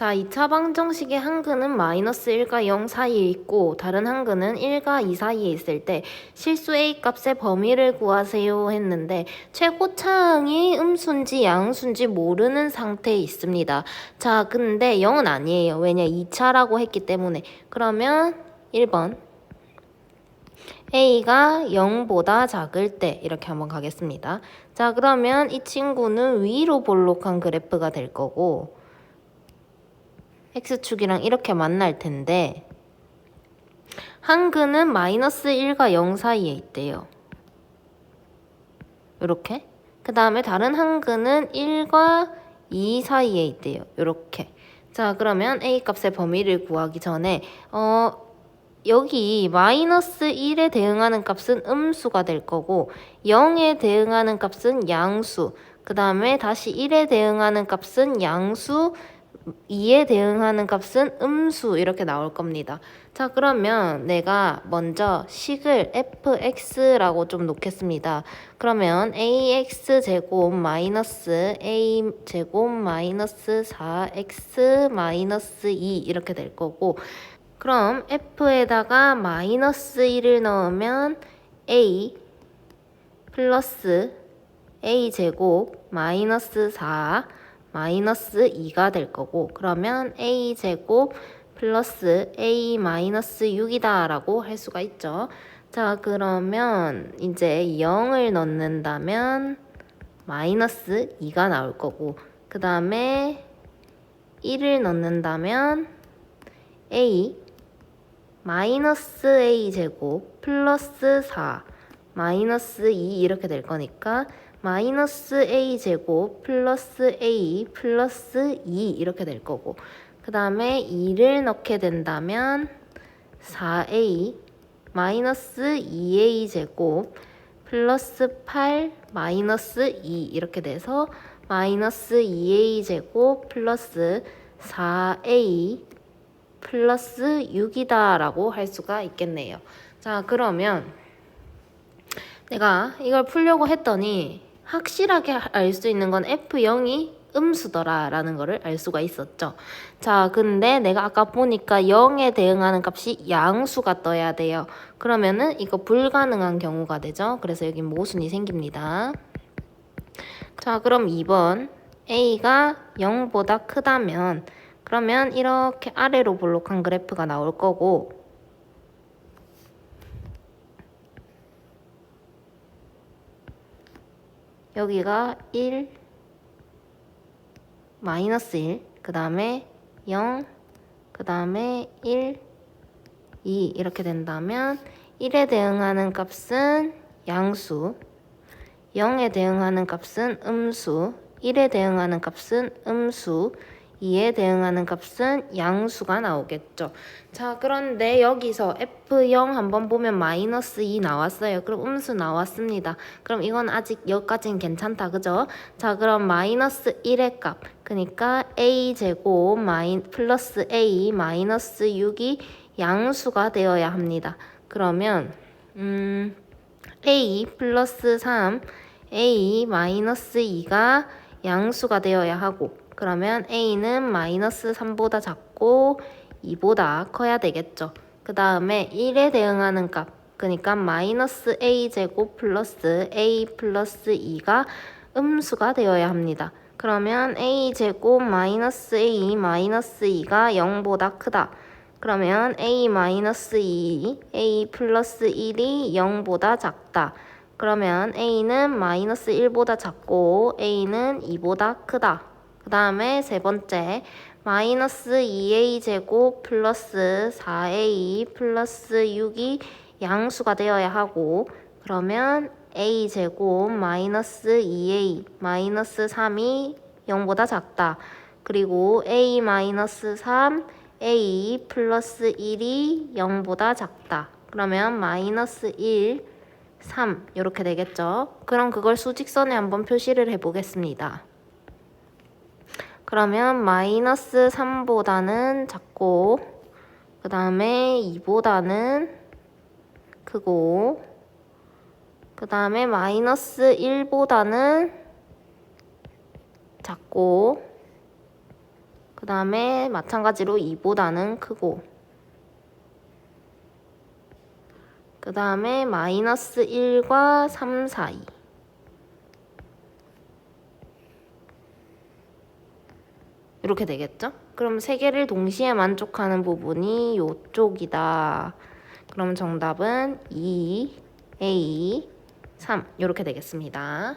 자, 2차 방정식의 한 근은 마이너스 1과 0 사이에 있고 다른 한 근은 1과 2 사이에 있을 때 실수 A 값의 범위를 구하세요 했는데 최고차항이 음수인지 양수인지 모르는 상태에 있습니다. 자, 근데 0은 아니에요. 왜냐? 2차라고 했기 때문에. 그러면 1번 A가 0보다 작을 때 이렇게 한번 가겠습니다. 자, 그러면 이 친구는 위로 볼록한 그래프가 될 거고 x축이랑 이렇게 만날 텐데 한근은 마이너스 1과 0 사이에 있대요. 이렇게. 그 다음에 다른 한근은 1과 2 사이에 있대요. 이렇게. 자, 그러면 a 값의 범위를 구하기 전에 어 여기 마이너스 1에 대응하는 값은 음수가 될 거고 0에 대응하는 값은 양수 그 다음에 다시 1에 대응하는 값은 양수 2에 대응하는 값은 음수 이렇게 나올 겁니다. 자 그러면 내가 먼저 식을 fx라고 좀 놓겠습니다. 그러면 ax 제곱 마이너스 a 제곱 마이너스 4x 마이너스 2 이렇게 될 거고 그럼 f에다가 마이너스 1을 넣으면 a 플러스 a 제곱 마이너스 4 마이너스 2가 될 거고 그러면 a 제곱 플러스 a 마이너스 6이다 라고 할 수가 있죠. 자 그러면 이제 0을 넣는다면 마이너스 2가 나올 거고 그 다음에 1을 넣는다면 a 마이너스 a 제곱 플러스 4 마이너스 2 이렇게 될 거니까 마이너스 a 제곱 플러스 a 플러스 2 이렇게 될 거고 그 다음에 2를 넣게 된다면 4a 마이너스 2a 제곱 플러스 8 마이너스 2 이렇게 돼서 마이너스 2a 제곱 플러스 4a 플러스 6이다 라고 할 수가 있겠네요. 자 그러면 내가 이걸 풀려고 했더니 확실하게 알 수 있는 건 F0이 음수더라 라는 거를 알 수가 있었죠. 자, 근데 내가 아까 보니까 0에 대응하는 값이 양수가 떠야 돼요. 그러면은 이거 불가능한 경우가 되죠. 그래서 여기 모순이 생깁니다. 자, 그럼 2번 A가 0보다 크다면 그러면 이렇게 아래로 볼록한 그래프가 나올 거고 여기가 1, 마이너스 1, 그 다음에 0, 그 다음에 1, 2 이렇게 된다면 1에 대응하는 값은 양수, 0에 대응하는 값은 음수, 1에 대응하는 값은 음수, 2에 대응하는 값은 양수가 나오겠죠. 자, 그런데 여기서 F0 한번 보면 마이너스 2 나왔어요. 그럼 음수 나왔습니다. 그럼 이건 아직 여기까지는 괜찮다. 그죠? 자, 그럼 마이너스 1의 값. 그러니까 A 제곱 마이 플러스 A 마이너스 6이 양수가 되어야 합니다. 그러면 음 A 플러스 3 A 마이너스 2가 양수가 되어야 하고 그러면 a는 마이너스 3보다 작고 2보다 커야 되겠죠. 그 다음에 1에 대응하는 값 그러니까 마이너스 a 제곱 플러스 a 플러스 2가 음수가 되어야 합니다. 그러면 a 제곱 마이너스 a 마이너스 2가 0보다 크다. 그러면 a 마이너스 2, a 플러스 1이 0보다 작다. 그러면 a는 마이너스 1보다 작고 a는 2보다 크다. 그 다음에 세 번째 마이너스 2a 제곱 플러스 4a 플러스 6이 양수가 되어야 하고 그러면 a 제곱 마이너스 2a 마이너스 3이 0보다 작다. 그리고 a 마이너스 3 a 플러스 1이 0보다 작다. 그러면 마이너스 1 3 이렇게 되겠죠. 그럼 그걸 수직선에 한번 표시를 해보겠습니다. 그러면 마이너스 3보다는 작고 그 다음에 2보다는 크고 그 다음에 마이너스 1보다는 작고 그 다음에 마찬가지로 2보다는 크고 그 다음에 마이너스 1과 3 사이 이렇게 되겠죠? 그럼 세 개를 동시에 만족하는 부분이 이쪽이다. 그럼 정답은 2, A, 3 이렇게 되겠습니다.